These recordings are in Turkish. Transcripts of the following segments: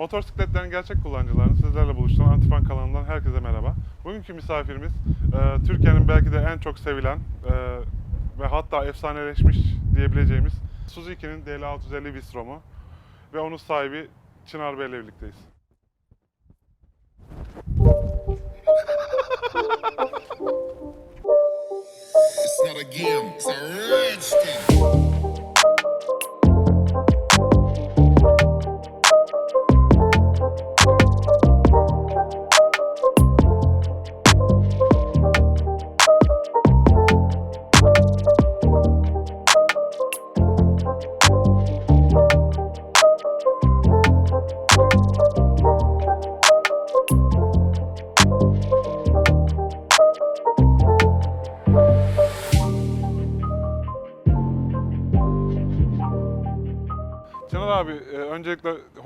Motosikletlerin gerçek kullanıcılarını sizlerle buluşturan Antifan kanalından herkese merhaba. Bugünkü misafirimiz e, Türkiye'nin belki de en çok sevilen e, ve hatta efsaneleşmiş diyebileceğimiz Suzuki'nin DL650 Vistromu ve onun sahibi Çınar Bey ile birlikteyiz. It's not a game, it's a rich thing.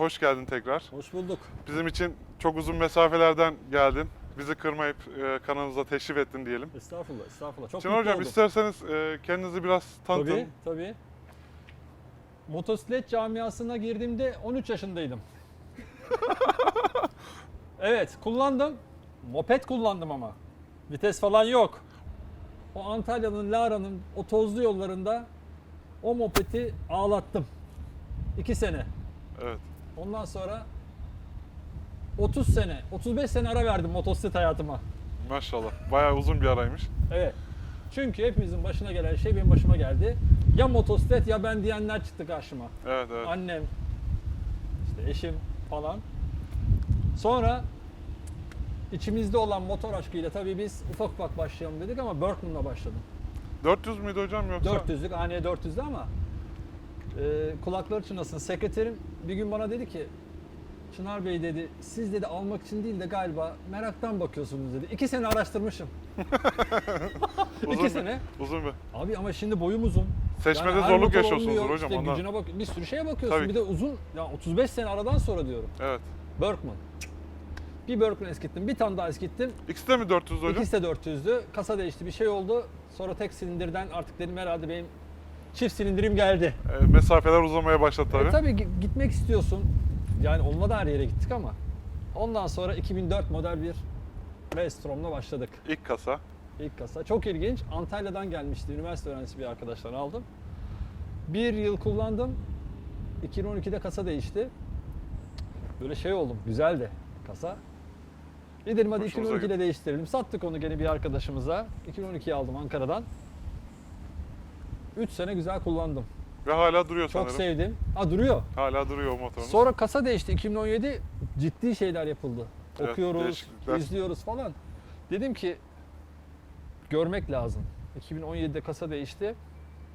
Hoş geldin tekrar. Hoş bulduk. Bizim için çok uzun mesafelerden geldin. Bizi kırmayıp e, kanalımıza teşrif ettin diyelim. Estağfurullah, estağfurullah. Çok Çınar mutlu hocam oldum. isterseniz e, kendinizi biraz tanıtın. Tabii, tabii. Motosiklet camiasına girdiğimde 13 yaşındaydım. evet, kullandım. Moped kullandım ama. Vites falan yok. O Antalya'nın, Lara'nın o tozlu yollarında o mopedi ağlattım. 2 sene. Evet. Ondan sonra 30 sene, 35 sene ara verdim motosiklet hayatıma. Maşallah. Bayağı uzun bir araymış. Evet. Çünkü hepimizin başına gelen şey benim başıma geldi. Ya motosiklet ya ben diyenler çıktı karşıma. Evet evet. Annem, işte eşim falan. Sonra içimizde olan motor aşkıyla tabii biz ufak ufak başlayalım dedik ama Berkman'la başladım. 400 müydü hocam yoksa? 400'lük, haneye 400'lü ama e, kulakları çınlasın. Sekreterim bir gün bana dedi ki Çınar Bey dedi, siz dedi almak için değil de galiba meraktan bakıyorsunuz dedi. İki sene araştırmışım. Uzun İki bir- sene. Uzun bir. Abi ama şimdi boyum uzun. Seçmede her zorluk motor yaşıyorsunuzdur olmuyor. hocam İşte ondan. gücüne bak, bir sürü şeye bakıyorsun. Tabii bir de uzun, ya 35 sene aradan sonra diyorum. Evet. Berkman. Bir Berkman eskittim, bir tane daha eskittim. İkisi de mi 400 hocam? İkisi de 400'dü. Kasa değişti, bir şey oldu. Sonra tek silindirden artık dedim herhalde benim çift silindirim geldi. E, mesafeler uzamaya başladı tabii. E tabii gi- gitmek istiyorsun. Yani olmadı her yere gittik ama. Ondan sonra 2004 model bir Vestrom'la başladık. İlk kasa. İlk kasa. Çok ilginç. Antalya'dan gelmişti. Üniversite öğrencisi bir arkadaştan aldım. Bir yıl kullandım. 2012'de kasa değişti. Böyle şey oldum. Güzeldi kasa. Bir dedim hadi Hoşunuza 2012'de değiştirelim. Sattık onu gene bir arkadaşımıza. 2012'yi aldım Ankara'dan. 3 sene güzel kullandım. Ve hala duruyor Çok sanırım. sevdim. Ha duruyor. Hala duruyor o motorumuz. Sonra kasa değişti 2017. Ciddi şeyler yapıldı. Evet, Okuyoruz, değişiklikler. izliyoruz falan. Dedim ki görmek lazım. 2017'de kasa değişti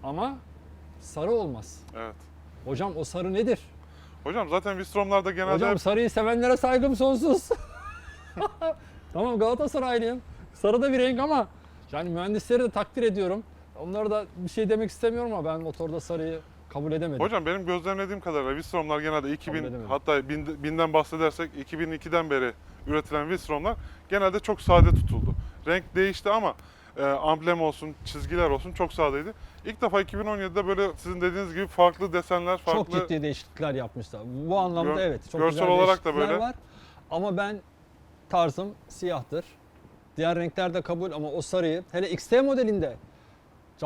ama sarı olmaz. Evet. Hocam o sarı nedir? Hocam zaten Vistrom'larda genelde Hocam hep- sarıyı sevenlere saygım sonsuz. tamam Galatasaraylıyım. Sarı da bir renk ama yani mühendisleri de takdir ediyorum. Onlara da bir şey demek istemiyorum ama ben motorda sarıyı kabul edemedim. Hocam benim gözlemlediğim kadarıyla Vistrom'lar genelde 2000 edemedim. hatta 1000 1000'den bahsedersek 2002'den beri üretilen Vistrom'lar genelde çok sade tutuldu. Renk değişti ama e, amblem olsun, çizgiler olsun çok sadeydi. İlk defa 2017'de böyle sizin dediğiniz gibi farklı desenler, farklı Çok ciddi değişiklikler yapmışlar. Bu anlamda Gör- evet çok görsel güzel olarak da böyle. var. Ama ben tarzım siyahtır. Diğer renkler de kabul ama o sarıyı hele XT modelinde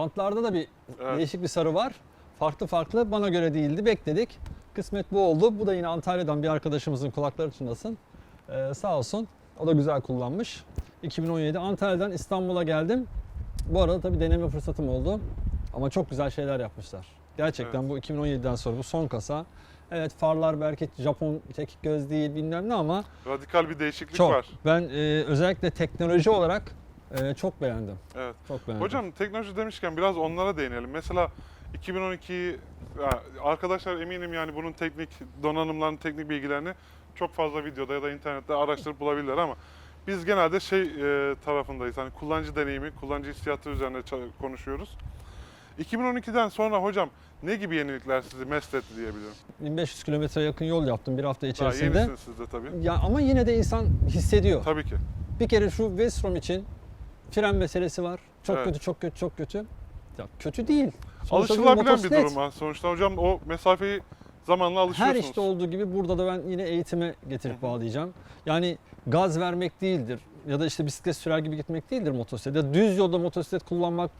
jantlarda da bir Evet. değişik bir sarı var. Farklı farklı bana göre değildi. Bekledik. Kısmet bu oldu. Bu da yine Antalya'dan bir arkadaşımızın kulakları çınlasın. Ee, sağ olsun. O da güzel kullanmış. 2017 Antalya'dan İstanbul'a geldim. Bu arada tabii deneme fırsatım oldu. Ama çok güzel şeyler yapmışlar. Gerçekten bu 2017'den sonra bu son kasa. Evet farlar belki Japon çekik göz değil bilmem ne ama radikal bir değişiklik çok. var. Ben e, özellikle teknoloji olarak e, çok beğendim. Evet. Çok beğendim. Hocam teknoloji demişken biraz onlara değinelim. Mesela 2012 ya arkadaşlar eminim yani bunun teknik donanımlarını, teknik bilgilerini çok fazla videoda ya da internette araştırıp bulabilirler ama biz genelde şey e, tarafındayız. Hani kullanıcı deneyimi, kullanıcı hissiyatı üzerine konuşuyoruz. 2012'den sonra hocam ne gibi yenilikler sizi mest etti diyebilirim? 1500 kilometre yakın yol yaptım bir hafta Daha içerisinde. yenisiniz siz de tabii. Ya ama yine de insan hissediyor. Tabii ki. Bir kere şu Vestrom için fren meselesi var. Çok Evet. kötü, çok kötü, çok kötü. Ya kötü değil. Sonuçta bir Alışılabilen bir motosiklet. durum ha. Sonuçta hocam o mesafeyi zamanla Her alışıyorsunuz. işte olduğu gibi burada da ben yine eğitime getirip bağlayacağım. Yani gaz vermek değildir ya da işte bisiklet sürer gibi gitmek değildir motosiklet. Ya düz yolda motosiklet kullanmak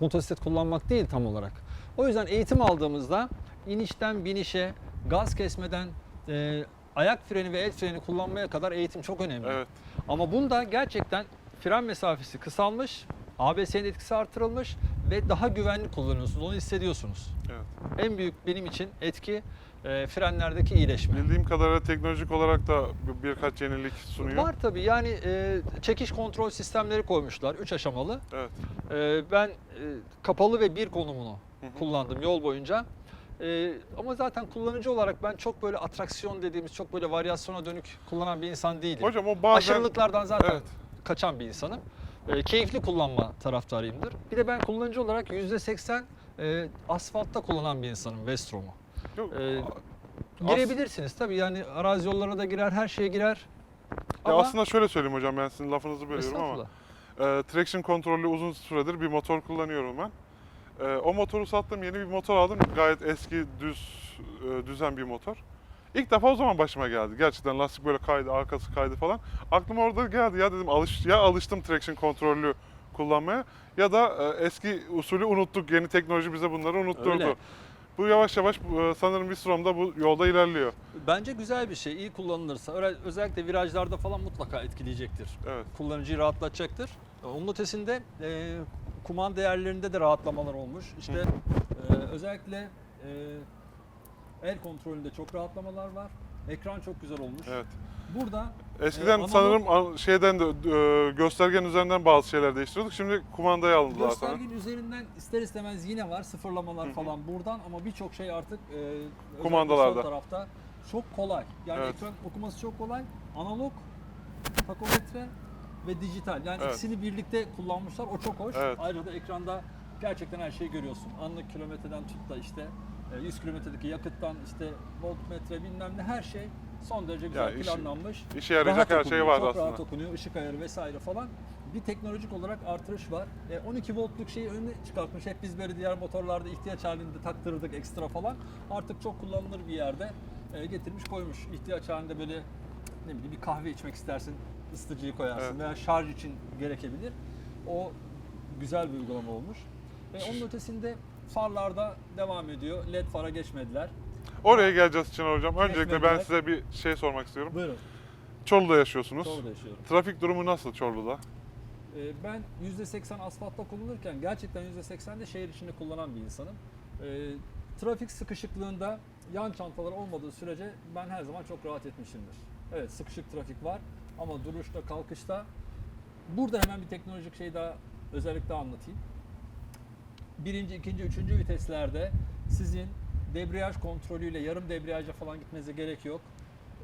motosiklet kullanmak değil tam olarak. O yüzden eğitim aldığımızda inişten binişe, gaz kesmeden e, ayak freni ve el freni kullanmaya kadar eğitim çok önemli. Evet. Ama bunda gerçekten fren mesafesi kısalmış, ABS'nin etkisi artırılmış ve daha güvenli kullanıyorsunuz. Onu hissediyorsunuz. Evet. En büyük benim için etki e, frenlerdeki iyileşme. Bildiğim kadarıyla teknolojik olarak da bir- birkaç yenilik sunuyor. Var tabii yani e, çekiş kontrol sistemleri koymuşlar 3 aşamalı. Evet. E, ben e, kapalı ve bir konumunu Hı hı. kullandım yol boyunca. E, ama zaten kullanıcı olarak ben çok böyle atraksiyon dediğimiz çok böyle varyasyona dönük kullanan bir insan değilim. Hocam o bazen Aşırılıklardan zaten Evet. Kaçan bir insanım. E, keyifli kullanma taraftarıyımdır. Bir de ben kullanıcı olarak %80 e, asfaltta kullanan bir insanım Vestrom'u. Yok, Ee, Girebilirsiniz tabii yani arazi yollarına da girer, her şeye girer. ya Ama aslında şöyle söyleyeyim hocam ben sizin lafınızı bölüyorum ama estağfurullah. e, traction kontrollü uzun süredir bir motor kullanıyorum ben. E, o motoru sattım yeni bir motor aldım gayet eski düz e, düzen bir motor. İlk defa o zaman başıma geldi. Gerçekten lastik böyle kaydı, arkası kaydı falan. Aklıma orada geldi ya dedim alış ya alıştım traction kontrollü kullanmaya ya da e, eski usulü unuttuk. Yeni teknoloji bize bunları unutturdu. Öyle. Bu yavaş yavaş e, sanırım Vistrom'da bu yolda ilerliyor. Bence güzel bir şey. iyi kullanılırsa özellikle virajlarda falan mutlaka etkileyecektir. Evet. Kullanıcıyı rahatlatacaktır. Onun ötesinde e, kuman değerlerinde de rahatlamalar olmuş. İşte e, özellikle e, el kontrolünde çok rahatlamalar var. Ekran çok güzel olmuş. Evet. Burada Eskiden analog- sanırım an- şeyden de e, göstergenin üzerinden bazı şeyler değiştiriyorduk. Şimdi kumandayı aldılar sana. Göstergenin üzerinden ister istemez yine var sıfırlamalar Hı hı. falan buradan ama birçok şey artık e, Kumandalarda. tarafta çok kolay. Yani Evet. ekran okuması çok kolay. Analog, takometre ve dijital. Yani Evet. ikisini birlikte kullanmışlar. O çok hoş. Evet. Ayrıca da ekranda gerçekten her şeyi görüyorsun. Anlık kilometreden tut da işte e, 100 kilometredeki yakıttan işte voltmetre bilmem ne her şey son derece güzel Ya işi- planlanmış. İşe yarayacak her şey okunuyor, var çok aslında. rahat okunuyor, ışık ayarı vesaire falan. Bir teknolojik olarak artırış var. E, 12 voltluk şeyi önüne çıkartmış. Hep biz böyle diğer motorlarda ihtiyaç halinde taktırırdık ekstra falan. Artık çok kullanılır bir yerde e, getirmiş koymuş. İhtiyaç halinde böyle ne bileyim bir kahve içmek istersin ısıtıcıyı koyarsın Evet. veya şarj için gerekebilir. O güzel bir uygulama olmuş. Ve onun ötesinde farlarda devam ediyor. LED fara geçmediler. Oraya geleceğiz Çınar Hocam. Öncelikle ben Geçmediler. size bir şey sormak istiyorum. Buyurun. Çorlu'da yaşıyorsunuz. Doğru yaşıyorum. Trafik durumu nasıl Çorlu'da? Ee, Ben %80 asfaltta kullanırken gerçekten %80 de şehir içinde kullanan bir insanım. Ee, Trafik sıkışıklığında yan çantalar olmadığı sürece ben her zaman çok rahat etmişimdir. Evet sıkışık trafik var ama duruşta kalkışta burada hemen bir teknolojik şey daha özellikle anlatayım. Birinci, ikinci, üçüncü viteslerde sizin debriyaj kontrolüyle yarım debriyaja falan gitmenize gerek yok.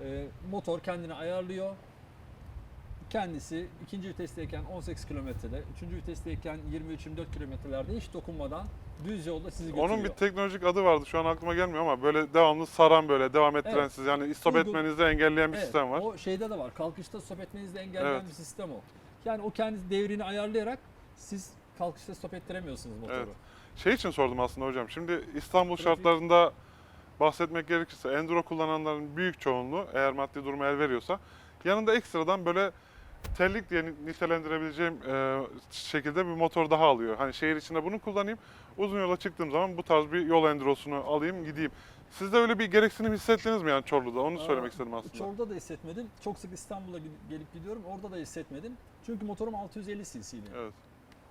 Ee, motor kendini ayarlıyor kendisi ikinci vitesteyken 18 kilometrede, üçüncü vitesteyken 23-24 kilometrelerde hiç dokunmadan düz yolda sizi götürüyor. Onun bir teknolojik adı vardı şu an aklıma gelmiyor ama böyle devamlı saran böyle devam ettiren Evet. siz yani istop Uygun. etmenizi engelleyen bir Evet, sistem var. O şeyde de var. Kalkışta stop etmenizi engelleyen Evet. bir sistem o. Yani o kendi devrini ayarlayarak siz kalkışta stop ettiremiyorsunuz motoru. Evet. Şey için sordum aslında hocam. Şimdi İstanbul Trafik- şartlarında bahsetmek gerekirse enduro kullananların büyük çoğunluğu eğer maddi durumu el veriyorsa yanında ekstradan böyle tellik diye nitelendirebileceğim e, şekilde bir motor daha alıyor. Hani şehir içinde bunu kullanayım. Uzun yola çıktığım zaman bu tarz bir yol endurosunu alayım gideyim. Siz de öyle bir gereksinim hissettiniz mi yani Çorlu'da? Onu Aa, söylemek istedim aslında. Çorlu'da da hissetmedim. Çok sık İstanbul'a gelip gidiyorum. Orada da hissetmedim. Çünkü motorum 650 cc'ydi. Evet.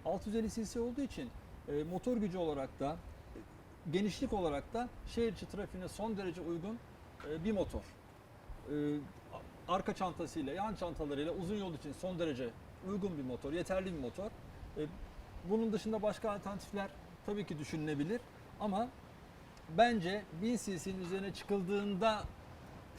650 cc olduğu için e, motor gücü olarak da e, genişlik olarak da şehir içi trafiğine son derece uygun e, bir motor. E, arka çantasıyla, yan çantalarıyla uzun yol için son derece uygun bir motor, yeterli bir motor. E, bunun dışında başka alternatifler tabii ki düşünülebilir ama bence 1000 cc'nin üzerine çıkıldığında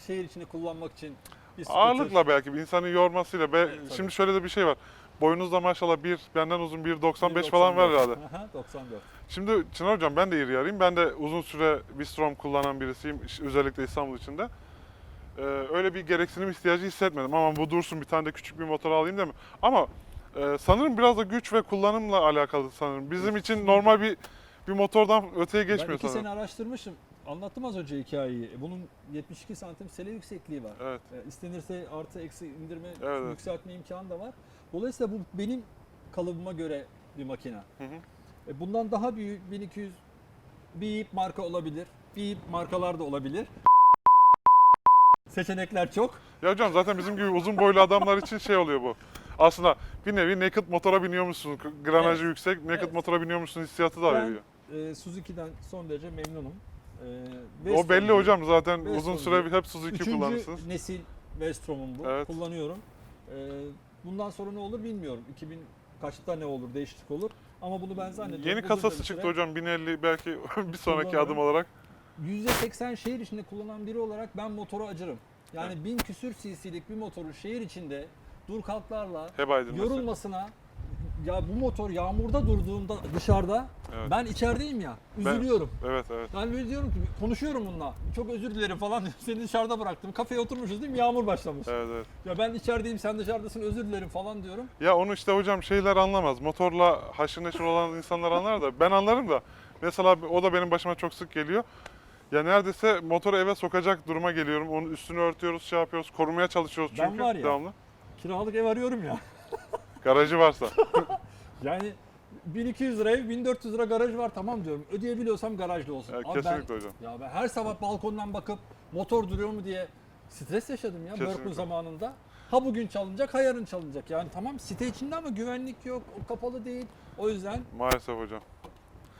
şehir içini kullanmak için bir scooter- Ağırlıkla belki bir insanı yormasıyla. Be, Evet, tabii. şimdi şöyle de bir şey var. Boyunuzda maşallah bir, benden uzun 1.95 falan var 94. herhalde. Aha, 94. Şimdi Çınar Hocam ben de iri yarıyım. Ben de uzun süre Bistrom kullanan birisiyim. Özellikle İstanbul içinde. Ee, öyle bir gereksinim ihtiyacı hissetmedim. Ama bu dursun bir tane de küçük bir motor alayım değil mi? Ama e, sanırım biraz da güç ve kullanımla alakalı sanırım. Bizim için normal bir bir motordan öteye Ben geçmiyor iki sanırım. sene araştırmışım. Anlattım az önce hikayeyi. E, Bunun 72 santim sele yüksekliği var. Evet. E, İstenirse artı eksi indirme, evet. yükseltme imkanı da var. Dolayısıyla bu benim kalıbıma göre bir makine. Hı hı. E, Bundan daha büyük 1200 bir marka olabilir. Bir markalar da olabilir. Seçenekler çok. Ya hocam zaten bizim gibi uzun boylu adamlar için şey oluyor bu. Aslında bir nevi naked motora biniyormuşsun. Granajı Evet. yüksek, naked Evet. motora biniyormuşsun hissiyatı da Ben- veriyor. E, Suzuki'den son derece memnunum. E, O belli hocam zaten Westrom uzun süre hep Suzuki Üçüncü kullanırsınız. nesil Westrom'um bu. Evet. Kullanıyorum. E, bundan sonra ne olur bilmiyorum. 2000 kaçta ne olur, değişiklik olur. Ama bunu ben zannediyorum. Yeni kasası çıktı hocam 1050 belki bir sonraki adım olarak. %80 şehir içinde kullanan biri olarak ben motoru acırım. Yani bin küsür cc'lik bir motoru şehir içinde dur kalklarla yorulmasına ya bu motor yağmurda durduğunda dışarıda Evet. ben içerideyim ya Ben- üzülüyorum. Evet evet. Yani böyle diyorum ki konuşuyorum bununla. Çok özür dilerim falan seni dışarıda bıraktım. Kafeye oturmuşuz değil mi? Yağmur başlamış. Evet evet. Ya ben içerideyim sen dışarıdasın özür dilerim falan diyorum. Ya onu işte hocam şeyler anlamaz. Motorla haşır neşir olan insanlar anlar da ben anlarım da. Mesela o da benim başıma çok sık geliyor. Ya neredeyse motoru eve sokacak duruma geliyorum. Onun üstünü örtüyoruz, şey yapıyoruz, korumaya çalışıyoruz Ben çünkü var ya- devamlı. Kiralık ev arıyorum ya. Garajı varsa. Yani 1200 liraya 1400 lira garaj var tamam diyorum. Ödeyebiliyorsam garajlı olsun. Ya, Abi ben- kesinlikle hocam. Ya ben her sabah balkondan bakıp motor duruyor mu diye stres yaşadım ya Kesinlikle. Zamanında. Ha bugün çalınacak, ha yarın çalınacak. Yani tamam site içinde ama güvenlik yok, o kapalı değil. O yüzden Maalesef hocam.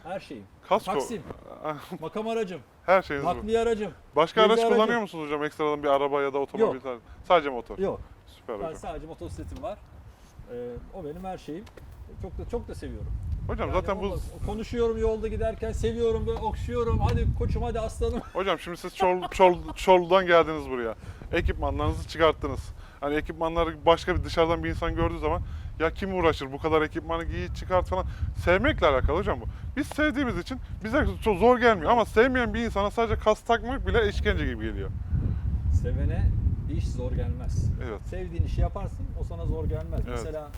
her şeyim. Kasko. Taksim, makam aracım, Her şeyiniz bu. nakliye aracım. Başka araç aracı. kullanıyor musunuz hocam? Ekstradan bir araba ya da otomobil Yok. tarzı? Sadece motor. Yok, Süper ben hocam. sadece motosikletim var. Ee, o benim her şeyim. Çok da çok da seviyorum. Hocam Yani zaten bu konuşuyorum yolda giderken, seviyorum böyle okşuyorum. Hadi koçum, hadi aslanım. Hocam şimdi siz Çorlu, Çorlu, Çorlu'dan geldiniz buraya. Ekipmanlarınızı çıkarttınız. Hani ekipmanları başka bir dışarıdan bir insan gördüğü zaman ya kim uğraşır bu kadar ekipmanı giy çıkart falan. Sevmekle alakalı hocam bu. Biz sevdiğimiz için bize çok zor gelmiyor ama sevmeyen bir insana sadece kas takmak bile işkence gibi geliyor. Sevene iş zor gelmez. Evet. Sevdiğin işi yaparsın, o sana zor gelmez. Evet. Mesela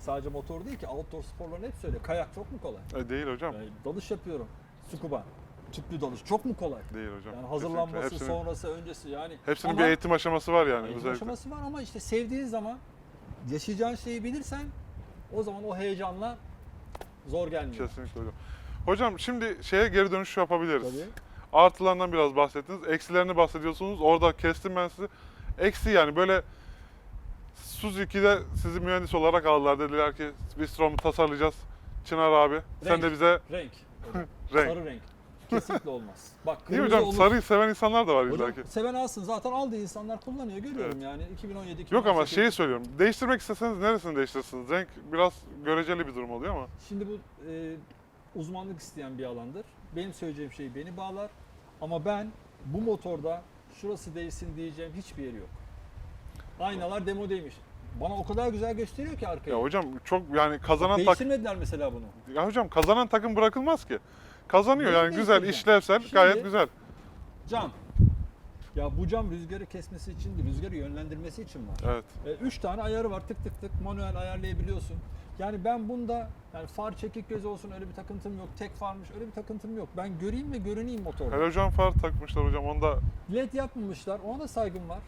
sadece motor değil ki, outdoor sporların hepsi öyle. Kayak çok mu kolay? E, değil hocam. Yani dalış yapıyorum. Scuba, tüplü dalış çok mu kolay? Değil hocam. Yani hazırlanması. Hepsinin, sonrası, öncesi yani. hepsinin Ama bir eğitim aşaması var yani. eğitim özellikle. aşaması var ama işte sevdiğin zaman yaşayacağın şeyi bilirsen o zaman o heyecanla zor gelmiyor. Kesinlikle hocam. Hocam şimdi şeye geri dönüş yapabiliriz. Tabii. Artılarından biraz bahsettiniz. Eksilerini bahsediyorsunuz. Orada kestim ben sizi. Eksi yani böyle Suzuki'de sizi mühendis olarak aldılar. Dediler ki biz Strom'u tasarlayacağız. Çınar abi sen Renk. de bize Renk. renk. Sarı renk. Kesinlikle olmaz. Bak Değil mi kırmızı hocam? olur. Sarıyı seven insanlar da var Hocam ki. seven alsın zaten aldığı insanlar kullanıyor görüyorum yani 2017 Yok ama 2018. şeyi söylüyorum. Değiştirmek isteseniz neresini değiştirirsiniz? Renk biraz göreceli bir durum oluyor ama. Şimdi bu e, uzmanlık isteyen bir alandır. Benim söyleyeceğim şey beni bağlar. Ama ben bu motorda şurası değilsin diyeceğim hiçbir yeri yok. Aynalar demodeymiş. Bana o kadar güzel gösteriyor ki arkayı. Ya hocam çok yani kazanan tak Değiştirmediler mesela bunu. Ya hocam kazanan takım bırakılmaz ki. Kazanıyor Neyi yani güzel, değiştireceğim? işlevsel, Şimdi- gayet güzel. Cam. Ya bu cam rüzgarı kesmesi için değil, rüzgarı yönlendirmesi için var. Evet. E, üç tane ayarı var tık tık tık manuel ayarlayabiliyorsun. Yani ben bunda yani far çekik göz olsun öyle bir takıntım yok. Tek farmış öyle bir takıntım yok. Ben göreyim ve görüneyim motorda. Halojen far takmışlar hocam. Onda LED yapmamışlar. Ona da saygım var.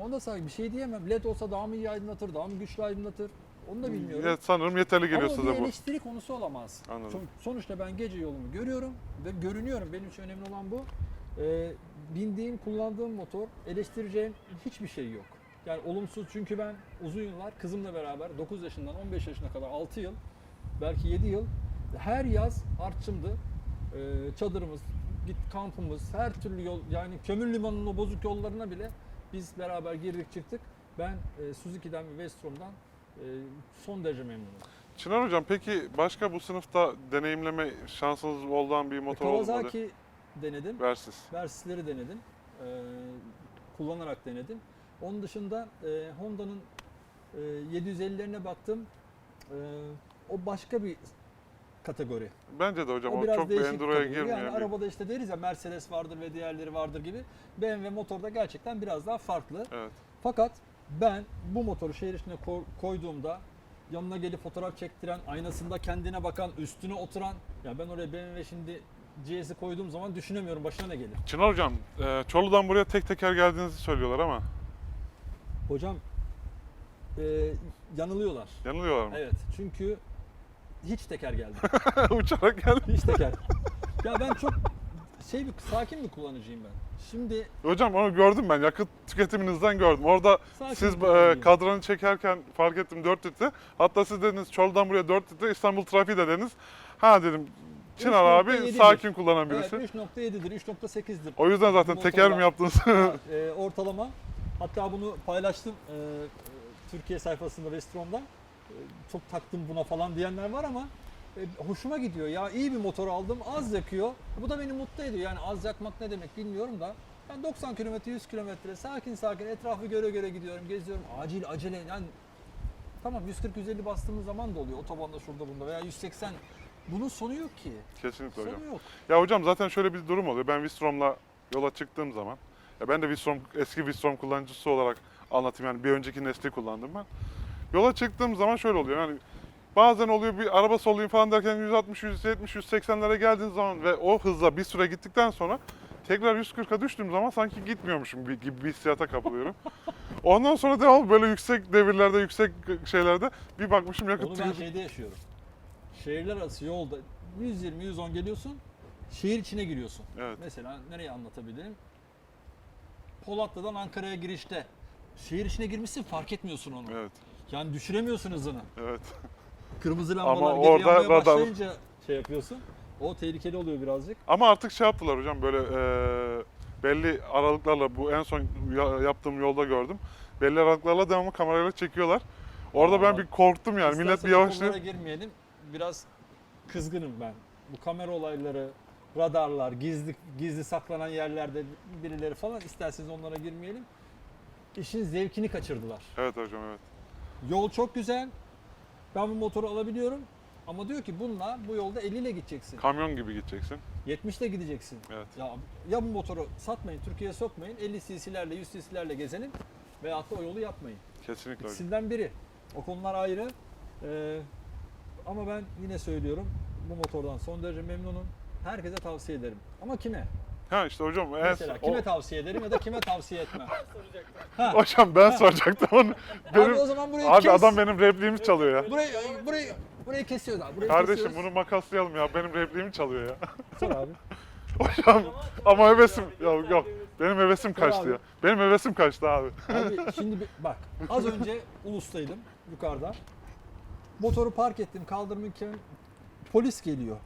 Ona da saygı. Bir şey diyemem. LED olsa daha mı iyi aydınlatır, daha mı güçlü aydınlatır? Onu da bilmiyorum. ya sanırım yeterli geliyor Ama size bu. eleştiri konusu olamaz. Anladım. Son- sonuçta ben gece yolumu görüyorum ve görünüyorum. Benim için önemli olan bu. Ee, bindiğim, kullandığım motor eleştireceğim hiçbir şey yok. Yani olumsuz çünkü ben uzun yıllar kızımla beraber 9 yaşından 15 yaşına kadar 6 yıl belki 7 yıl her yaz artçımdı. Ee, çadırımız, git kampımız, her türlü yol yani kömür limanının o bozuk yollarına bile biz beraber girdik çıktık. Ben e, Suzuki'den ve Westrom'dan e, son derece memnunum. Çınar hocam peki başka bu sınıfta deneyimleme şansınız olan bir motor oldu mu? Kawasaki denedim. Versus. Versys'leri denedim. Ee, kullanarak denedim. Onun dışında e, Honda'nın e, 750'lerine baktım. Ee, o başka bir kategori. Bence de hocam o o, çok bir enduro'ya girmiyor. Yani bir- arabada işte deriz ya Mercedes vardır ve diğerleri vardır gibi. BMW motorda gerçekten biraz daha farklı. Evet. Fakat ben bu motoru şehir içine ko- koyduğumda yanına gelip fotoğraf çektiren, aynasında kendine bakan, üstüne oturan ya ben oraya BMW şimdi GS'i koyduğum zaman düşünemiyorum başına ne gelir. Çınar hocam, e, Çorlu'dan buraya tek teker geldiğinizi söylüyorlar ama Hocam e, yanılıyorlar. yanılıyorlar mı? Evet çünkü hiç teker geldi. Uçarak geldi. Hiç teker. Ya ben çok şey bir sakin bir kullanıcıyım ben. Şimdi Hocam onu gördüm ben, yakıt tüketiminizden gördüm. Orada sakin siz e, kadranı çekerken fark ettim 4 litre. Hatta siz dediniz Çorlu'dan buraya 4 litre, İstanbul trafiği de dediniz. Ha dedim, Çınar abi 3.7'dir. sakin kullanan birisi. Evet 3.7'dir, 3.8'dir. O yüzden zaten teker mi yaptınız? e, ortalama. Hatta bunu paylaştım e, Türkiye sayfasında Vestrom'da. E, çok taktım buna falan diyenler var ama e, hoşuma gidiyor. Ya iyi bir motor aldım, az yakıyor. Bu da beni mutlu ediyor. Yani az yakmak ne demek bilmiyorum da. Ben 90 km, 100 km sakin sakin etrafı göre göre gidiyorum, geziyorum. Acil, acele yani tamam 140-150 bastığımız zaman da oluyor otobanda şurada bunda veya 180. Bunun sonu yok ki. Kesinlikle hocam. Sonu yok. Ya hocam zaten şöyle bir durum oluyor. Ben Wistrom'la yola çıktığım zaman, ya ben de Wistrom, eski Wistrom kullanıcısı olarak anlatayım yani bir önceki nesli kullandım ben. Yola çıktığım zaman şöyle oluyor yani bazen oluyor bir araba solayım falan derken 160, 170, 180'lere geldiğin zaman ve o hızla bir süre gittikten sonra tekrar 140'a düştüğüm zaman sanki gitmiyormuşum gibi bir hissiyata kapılıyorum. Ondan sonra devam böyle yüksek devirlerde, yüksek şeylerde bir bakmışım yakıt Onu ben şeyde yaşıyorum. Şehirler arası yolda 120-110 geliyorsun, şehir içine giriyorsun. Evet. Mesela nereye anlatabilirim? Polatlı'dan Ankara'ya girişte. Şehir içine girmişsin fark etmiyorsun onu. Evet, Yani düşüremiyorsun hızını. evet. Kırmızı Ama lambalar geri orada yanmaya radar- başlayınca şey yapıyorsun. O tehlikeli oluyor birazcık. Ama artık şey yaptılar hocam böyle e, belli aralıklarla bu en son ya- yaptığım yolda gördüm. Belli aralıklarla devamlı kamerayla çekiyorlar. Orada ben Vallahi. bir korktum yani. Millet bir yavaşlıyor. konulara girmeyelim. Biraz kızgınım ben. Bu kamera olayları, radarlar, gizli gizli saklanan yerlerde birileri falan isterseniz onlara girmeyelim. İşin zevkini kaçırdılar. Evet hocam evet. Yol çok güzel. Ben bu motoru alabiliyorum. Ama diyor ki bununla bu yolda 50 ile gideceksin. Kamyon gibi gideceksin. 70 ile gideceksin. Evet. Ya, ya bu motoru satmayın, Türkiye'ye sokmayın. 50 cc'lerle, 100 cc'lerle gezenin. Veyahut da o yolu yapmayın. Kesinlikle. İkisinden biri. O konular ayrı. Ee, ama ben yine söylüyorum bu motordan son derece memnunum. Herkese tavsiye ederim. Ama kime? Ha işte hocam en Mesela o- kime tavsiye ederim ya da kime tavsiye etmem. hocam ben soracaktım onu. Benim Abi o zaman burayı abi kes. adam benim repliğimi çalıyor ya. Burayı, burayı, burayı kesiyoruz abi. Burayı Kardeşim kesiyoruz. bunu makaslayalım ya. Benim repliğimi çalıyor ya. Sor abi. Hocam ama hevesim yok yok. Benim hevesim kaçtı abi. ya. Benim hevesim kaçtı abi. Abi şimdi bir- bak az önce Ulus'taydım yukarıda. Motoru park ettim kaldırırken polis geliyor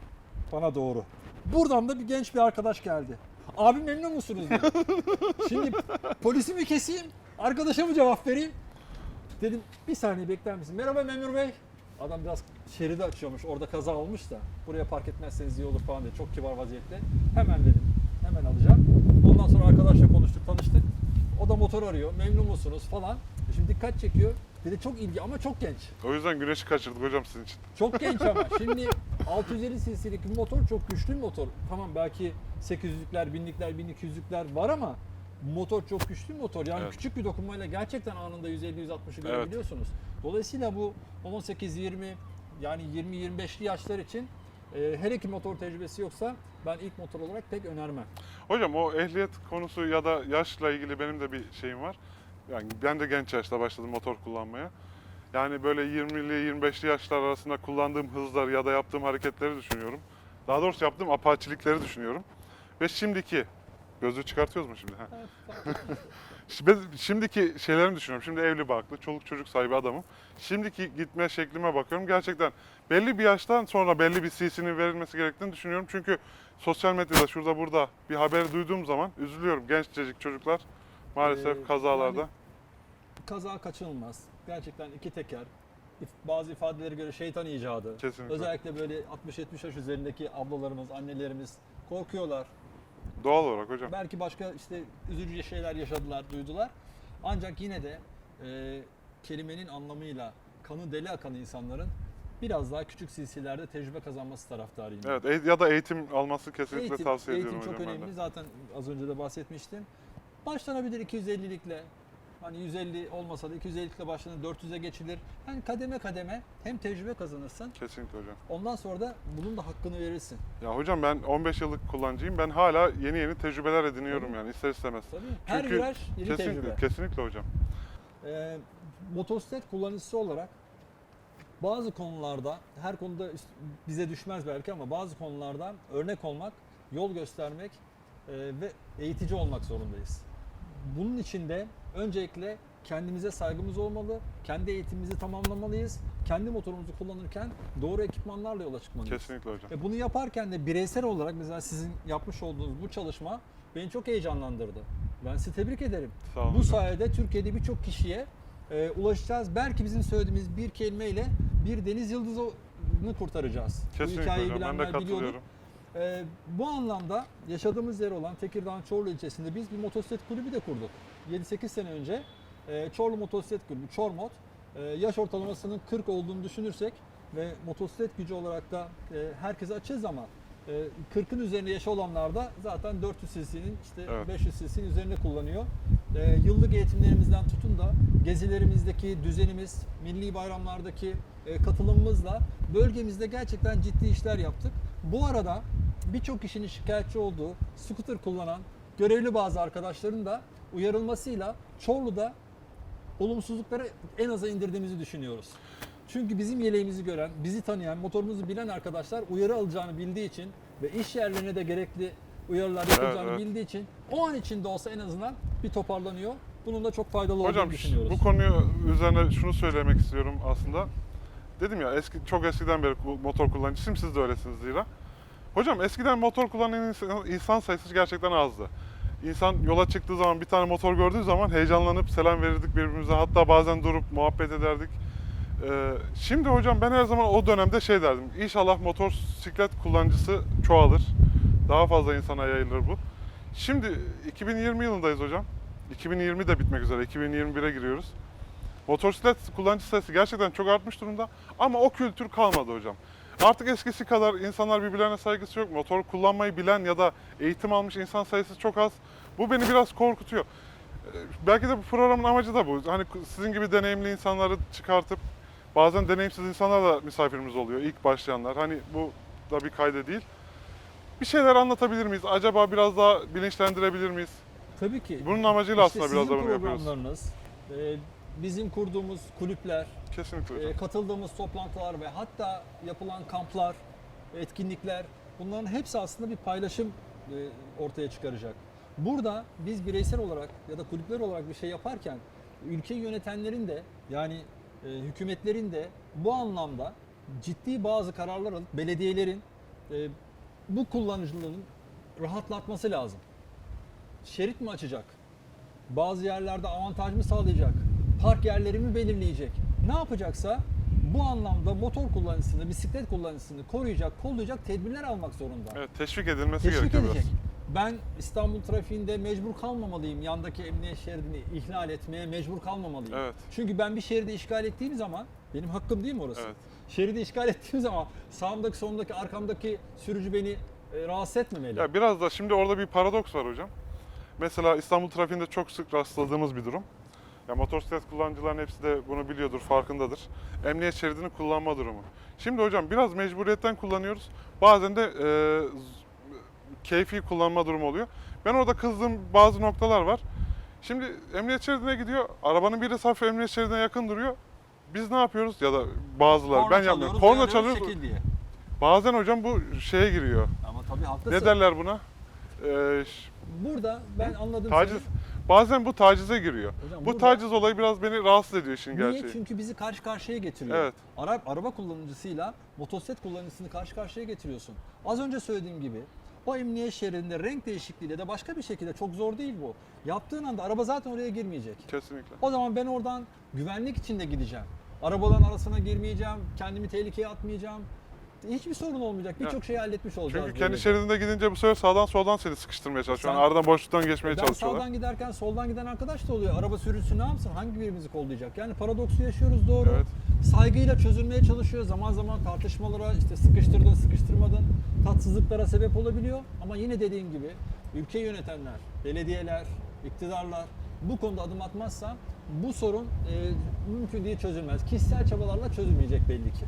bana doğru. Buradan da bir genç bir arkadaş geldi. Abi memnun musunuz dedi. Şimdi polisi mi keseyim arkadaşa mı cevap vereyim? Dedim bir saniye bekler misin? Merhaba memur bey. Adam biraz şeridi açıyormuş orada kaza olmuş da buraya park etmezseniz iyi olur falan dedi. Çok kibar vaziyette. Hemen dedim hemen alacağım. Ondan sonra arkadaşla konuştuk tanıştık. O da motor arıyor. Memnun musunuz falan. Şimdi dikkat çekiyor. Dedi çok ilgi ama çok genç. O yüzden güneşi kaçırdık hocam sizin için. Çok genç ama. Şimdi 650 cc'lik bir motor çok güçlü bir motor. Tamam belki 800'lükler, 1000'likler, 1200'lükler var ama motor çok güçlü bir motor. Yani Evet. küçük bir dokunmayla gerçekten anında 150-160'ı görebiliyorsunuz. Dolayısıyla bu 18-20 yani 20-25'li yaşlar için e, hele ki motor tecrübesi yoksa ben ilk motor olarak pek önermem. Hocam o ehliyet konusu ya da yaşla ilgili benim de bir şeyim var. Yani ben de genç yaşta başladım motor kullanmaya. Yani böyle 20'li 25'li yaşlar arasında kullandığım hızlar ya da yaptığım hareketleri düşünüyorum. Daha doğrusu yaptığım apaçilikleri düşünüyorum. Ve şimdiki gözlüğü çıkartıyoruz mu. Şimdi- Şimdiki şeylerimi düşünüyorum. Şimdi evli barklı, çoluk çocuk sahibi adamım. Şimdiki gitme şeklime bakıyorum. Gerçekten belli bir yaştan sonra belli bir CC'nin verilmesi gerektiğini düşünüyorum. Çünkü sosyal medyada şurada burada bir haberi duyduğum zaman üzülüyorum. Gençcecik çocuklar maalesef Ee, kazalarda. yani kaza kaçınılmaz. Gerçekten iki teker. Bazı ifadelere göre şeytan icadı. Kesinlikle. Özellikle böyle 60-70 yaş üzerindeki ablalarımız, annelerimiz korkuyorlar. Doğal olarak hocam. Belki başka işte üzücü şeyler yaşadılar, duydular. Ancak yine de e, kelimenin anlamıyla kanı deli akan insanların biraz daha küçük CC'lerde tecrübe kazanması taraftarıyım. Evet ya da eğitim alması kesinlikle Eğitim, tavsiye eğitim ediyorum çok hocam ben önemli. Zaten az önce de bahsetmiştim. Başlanabilir 250'likle. Hani 150 olmasa da 250 ile başlanır 400'e geçilir. Yani kademe kademe hem tecrübe kazanırsın. Kesinlikle hocam. Ondan sonra da bunun da hakkını verirsin. Ya hocam ben 15 yıllık kullanıcıyım. Ben hala yeni yeni tecrübeler ediniyorum Tabii. yani ister istemez. Tabii. Her Çünkü viraj yeni kesinlikle, tecrübe. kesinlikle hocam. Ee, motosiklet kullanıcısı olarak bazı konularda, her konuda bize düşmez belki ama bazı konularda örnek olmak, yol göstermek e, ve eğitici olmak zorundayız. Bunun için de öncelikle kendimize saygımız olmalı, kendi eğitimimizi tamamlamalıyız, kendi motorumuzu kullanırken doğru ekipmanlarla yola çıkmalıyız. Kesinlikle hocam. E bunu yaparken de bireysel olarak mesela sizin yapmış olduğunuz bu çalışma beni çok heyecanlandırdı. Ben sizi tebrik ederim. Sağ olun Bu sayede Türkiye'de birçok kişiye e, ulaşacağız. Belki bizim söylediğimiz bir kelimeyle bir deniz yıldızını kurtaracağız. bu Kesinlikle hikayeyi hocam. Ben de bilenler biliyordur. Katılıyorum. E, bu anlamda yaşadığımız yer olan Tekirdağ Çorlu ilçesinde biz bir motosiklet kulübü de kurduk. 7-8 sene önce e, Çorlu Motosiklet Kulübü, Çormot, e, yaş ortalamasının 40 olduğunu düşünürsek ve motosiklet gücü olarak da e, herkese açığız ama e, 40'ın üzerinde yaşı olanlar da zaten 400 cc'nin işte Evet. 500 cc'nin üzerinde kullanıyor. E, yıllık eğitimlerimizden tutun da gezilerimizdeki düzenimiz, milli bayramlardaki e, katılımımızla bölgemizde gerçekten ciddi işler yaptık. Bu arada birçok kişinin şikayetçi olduğu scooter kullanan görevli bazı arkadaşların da uyarılmasıyla Çorlu'da olumsuzlukları en aza indirdiğimizi düşünüyoruz. Çünkü bizim yeleğimizi gören, bizi tanıyan, motorumuzu bilen arkadaşlar uyarı alacağını bildiği için ve iş yerlerine de gerekli uyarılar yapılacağını evet. bildiği için o an içinde olsa en azından bir toparlanıyor. Bunun da çok faydalı Hocam olduğunu düşünüyoruz. bu konuyu üzerine şunu söylemek istiyorum aslında. Dedim ya eski çok eskiden beri motor kullanıcısıyım. Siz de öylesiniz zira. Hocam eskiden motor kullanan insan, insan sayısı gerçekten azdı. İnsan yola çıktığı zaman bir tane motor gördüğü zaman heyecanlanıp selam verirdik birbirimize. Hatta bazen durup muhabbet ederdik. Ee, şimdi hocam ben her zaman o dönemde şey derdim. İnşallah motosiklet kullanıcısı çoğalır. Daha fazla insana yayılır bu. Şimdi 2020 yılındayız hocam. 2020 de bitmek üzere. 2021'e giriyoruz. Motosiklet kullanıcı sayısı gerçekten çok artmış durumda. Ama o kültür kalmadı hocam. Artık eskisi kadar insanlar birbirlerine saygısı yok. Motor kullanmayı bilen ya da eğitim almış insan sayısı çok az. Bu beni biraz korkutuyor. Ee, Belki de bu programın amacı da bu. Hani sizin gibi deneyimli insanları çıkartıp bazen deneyimsiz insanlar da misafirimiz oluyor. ilk başlayanlar. Hani bu da bir kayda değil. Bir şeyler anlatabilir miyiz? Acaba biraz daha bilinçlendirebilir miyiz? Tabii ki. Bunun amacıyla İşte aslında biraz da bunu yapıyoruz. programlarınız, e, bizim kurduğumuz kulüpler, Kesinlikle hocam. E, katıldığımız toplantılar ve hatta yapılan kamplar, etkinlikler bunların hepsi aslında bir paylaşım e, ortaya çıkaracak. Burada biz bireysel olarak ya da kulüpler olarak bir şey yaparken ülkeyi yönetenlerin de yani e, hükümetlerin de bu anlamda ciddi bazı kararlar alıp belediyelerin e, bu kullanıcılığın rahatlatması lazım. Şerit mi açacak? Bazı yerlerde avantaj mı sağlayacak? Park yerleri mi belirleyecek? Ne yapacaksa bu anlamda motor kullanıcısını, bisiklet kullanıcısını koruyacak, kollayacak tedbirler almak zorunda. Evet, teşvik edilmesi Teşvik gerekiyor edecek. biraz. Ben İstanbul trafiğinde mecbur kalmamalıyım. Yandaki emniyet şeridini ihlal etmeye mecbur kalmamalıyım. Evet. Çünkü ben bir şeridi işgal ettiğim zaman benim hakkım değil mi orası? Evet. Şeridi işgal ettiğim zaman sağımdaki, solumdaki, arkamdaki sürücü beni e, rahatsız etmemeli. Ya biraz da şimdi orada bir paradoks var hocam. Mesela İstanbul trafiğinde çok sık rastladığımız bir durum. Ya motosiklet kullanıcıların hepsi de bunu biliyordur, farkındadır. Emniyet şeridini kullanma durumu. Şimdi hocam biraz mecburiyetten kullanıyoruz. Bazen de e, keyfi kullanma durumu oluyor. Ben orada kızdığım bazı noktalar var. Şimdi emniyet şeridine gidiyor. Arabanın biri saf emniyet şeridine yakın duruyor. Biz ne yapıyoruz? Ya da bazıları Korna ben yapmıyorum. Korna çalıyoruz. çekil diye. Bazen hocam bu şeye giriyor. Ama tabii haklısın. Ne derler buna? Ee, Burada ben anladım taciz. seni. Bazen bu tacize giriyor. Hocam bu burada- taciz olayı biraz beni rahatsız ediyor işin Niye? gerçeği. Çünkü bizi karşı karşıya getiriyor. Evet. Ara, araba kullanıcısıyla motosiklet kullanıcısını karşı karşıya getiriyorsun. Az önce söylediğim gibi o emniyet şeridinde renk değişikliğiyle de başka bir şekilde çok zor değil bu. Yaptığın anda araba zaten oraya girmeyecek. Kesinlikle. O zaman ben oradan güvenlik içinde gideceğim. Arabaların arasına girmeyeceğim, kendimi tehlikeye atmayacağım. Hiçbir sorun olmayacak. Birçok şeyi halletmiş olacağız. Çünkü kendi böylece. şeridinde gidince bu sefer sağdan soldan seni sıkıştırmaya çalışıyor. Sen- Yani aradan boşluktan geçmeye Ben çalışıyorlar. sağdan giderken soldan giden arkadaş da oluyor. Araba sürücüsü ne yapsın? Hangi birimizi kollayacak? Yani paradoksu yaşıyoruz doğru. Evet. Saygıyla çözülmeye çalışıyor. Zaman zaman tartışmalara işte sıkıştırdın, sıkıştırmadın. Tatsızlıklara sebep olabiliyor. Ama yine dediğim gibi ülke yönetenler, belediyeler, iktidarlar bu konuda adım atmazsa bu sorun e, mümkün değil çözülmez. Kişisel çabalarla çözülmeyecek belli ki.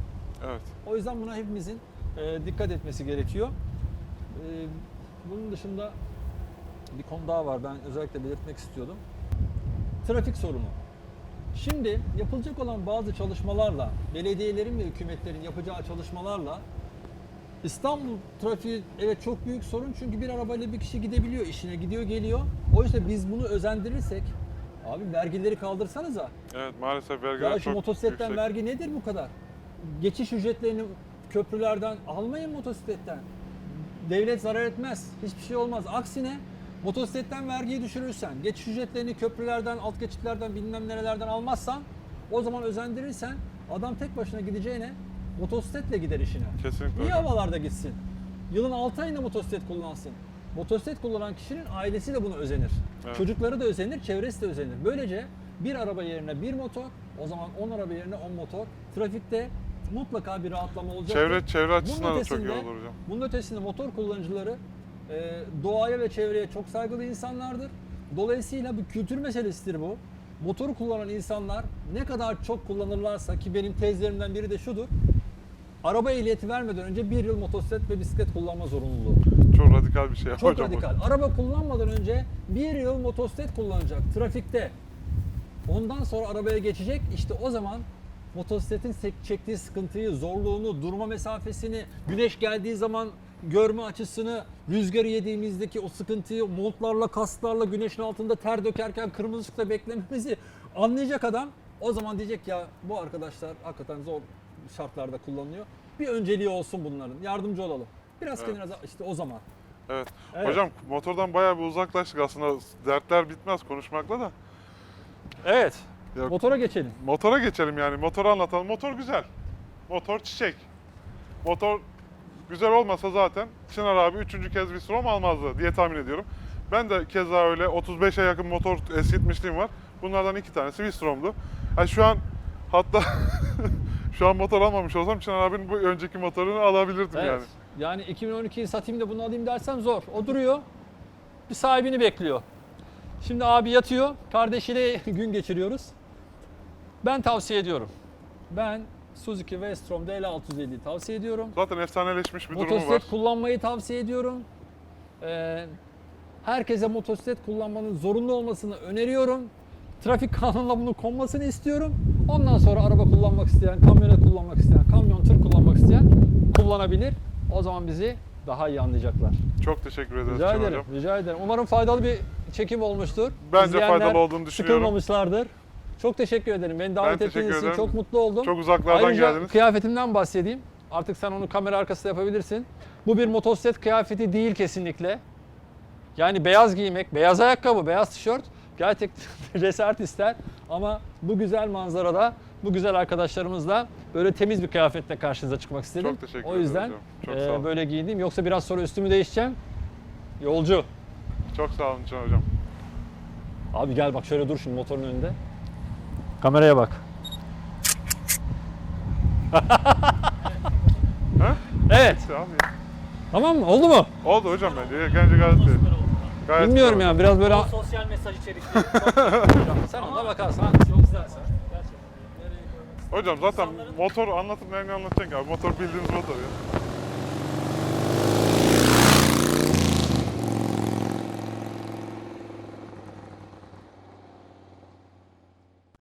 Evet. O yüzden buna hepimizin e, dikkat etmesi gerekiyor. E, bunun dışında bir konu daha var ben özellikle belirtmek istiyordum. Trafik sorunu. Şimdi yapılacak olan bazı çalışmalarla, belediyelerin ve hükümetlerin yapacağı çalışmalarla İstanbul trafiği evet çok büyük sorun çünkü bir arabayla bir kişi gidebiliyor, işine gidiyor geliyor. O yüzden biz bunu özendirirsek, abi vergileri kaldırsanıza. Evet maalesef vergiler Ya şu çok motosikletten yüksek. vergi nedir bu kadar? Geçiş ücretlerini köprülerden almayın motosikletten. Devlet zarar etmez. Hiçbir şey olmaz. Aksine motosikletten vergiyi düşürürsen, geçiş ücretlerini köprülerden, alt geçitlerden bilmem nerelerden almazsan o zaman özendirirsen adam tek başına gideceğine motosikletle gider işine. Kesinlikle Niye havalarda gitsin? Yılın 6 ayında motosiklet kullansın. Motosiklet kullanan kişinin ailesi de buna özenir. Evet. Çocukları da özenir, çevresi de özenir. Böylece bir araba yerine bir motor, o zaman 10 araba yerine 10 motor. Trafikte mutlaka bir rahatlama olacak. Çevre çevre açısından da çok iyi olur hocam. Bunun ötesinde motor kullanıcıları e, doğaya ve çevreye çok saygılı insanlardır. Dolayısıyla bir kültür meselesidir bu. Motoru kullanan insanlar ne kadar çok kullanırlarsa ki benim tezlerimden biri de şudur. Araba ehliyeti vermeden önce bir yıl motosiklet ve bisiklet kullanma zorunluluğu. Çok radikal bir şey Çok hocam. radikal. Araba kullanmadan önce bir yıl motosiklet kullanacak trafikte. Ondan sonra arabaya geçecek. İşte o zaman motosikletin çektiği sıkıntıyı, zorluğunu, durma mesafesini, güneş geldiği zaman görme açısını, rüzgarı yediğimizdeki o sıkıntıyı, montlarla, kasklarla, güneşin altında ter dökerken kırmızı ışıkta beklememizi anlayacak adam o zaman diyecek ya bu arkadaşlar hakikaten zor şartlarda kullanılıyor. Bir önceliği olsun bunların. Yardımcı olalım. Biraz Evet. kenara işte o zaman. Evet. Evet. Hocam motordan bayağı bir uzaklaştık aslında. Dertler bitmez konuşmakla da. Evet. Yok. Motora geçelim. Motora geçelim yani. Motoru anlatalım. Motor güzel. Motor çiçek. Motor güzel olmasa zaten Çınar abi üçüncü kez bir Strom almazdı diye tahmin ediyorum. Ben de keza öyle 35'e yakın motor eskitmişliğim var. Bunlardan iki tanesi Vistrom'du. Yani şu an hatta şu an motor almamış olsam Çınar abinin bu önceki motorunu alabilirdim Evet. yani. Yani 2012'yi satayım da bunu alayım dersem zor. O duruyor. Bir sahibini bekliyor. Şimdi abi yatıyor. Kardeşiyle gün geçiriyoruz. Ben tavsiye ediyorum. Ben Suzuki V-Strom DL650'yi tavsiye ediyorum. Zaten efsaneleşmiş bir durumu var. Motosiklet kullanmayı tavsiye ediyorum. Ee, herkese motosiklet kullanmanın zorunlu olmasını öneriyorum. Trafik kanununa bunun konmasını istiyorum. Ondan sonra araba kullanmak isteyen, kamyonet kullanmak isteyen, kamyon tır kullanmak isteyen kullanabilir. O zaman bizi daha iyi anlayacaklar. Çok teşekkür ederiz Rica ederim, hocam. rica ederim. Umarım faydalı bir çekim olmuştur. Bence İzleyenler faydalı olduğunu düşünüyorum. Sıkılmamışlardır. Çok teşekkür ederim. Beni davet ettiğiniz için ederim. çok mutlu oldum. Çok uzaklardan Ayrıca geldiniz. kıyafetimden bahsedeyim. Artık sen onu kamera arkasında yapabilirsin. Bu bir motosiklet kıyafeti değil kesinlikle. Yani beyaz giymek, beyaz ayakkabı, beyaz tişört gerçekten cesaret ister. Ama bu güzel manzarada, bu güzel arkadaşlarımızla böyle temiz bir kıyafetle karşınıza çıkmak istedim. Çok teşekkür o ederim yüzden hocam. Çok e, sağ olun. böyle giyindim. Yoksa biraz sonra üstümü değişeceğim. Yolcu. Çok sağ olun hocam. Abi gel bak şöyle dur şimdi motorun önünde. Kameraya bak. Ha? Evet. Tamam mı? Oldu mu? Oldu hocam bence. Bence gayet iyi. Gayet Bilmiyorum ya biraz böyle... Sosyal mesaj içerikli. Sen ona bakarsın. Çok güzel. Gerçekten. Hocam zaten motor anlatıp neyini anlatacaksın ki abi? Motor bildiğimiz motor ya.